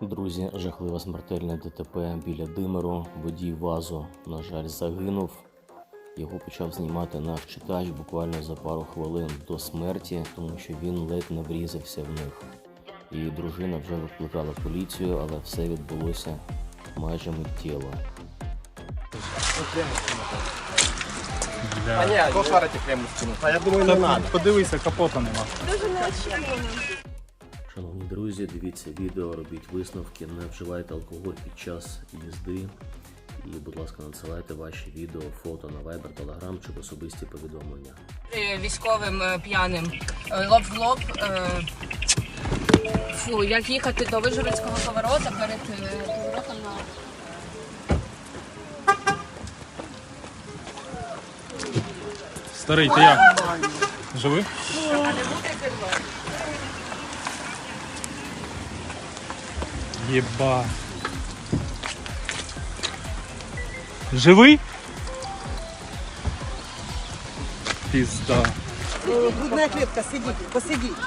Друзі, жахливе смертельне ДТП біля Димиру. Водій ВАЗу, на жаль, загинув. Його почав знімати наш читач буквально за пару хвилин до смерті, тому що він ледь не врізався в них. І дружина вже викликала поліцію, але все відбулося майже миттєво. Прямо? А я думаю, не треба. Подивися, капота нема. Дуже неочікувано. Шановні друзі, дивіться відео, робіть висновки, не вживайте алкоголь під час їзди. І, будь ласка, надсилайте ваші відео, фото на Viber, Telegram чи в особисті повідомлення. Е, військовим е, п'яним е, лоб в лоб. Фу, як їхати до Вижгородського поворота перед поворотом на Старий, ти як? Живий? Єба. Живий? Пізда. Грудная клетка, сидите, посидите.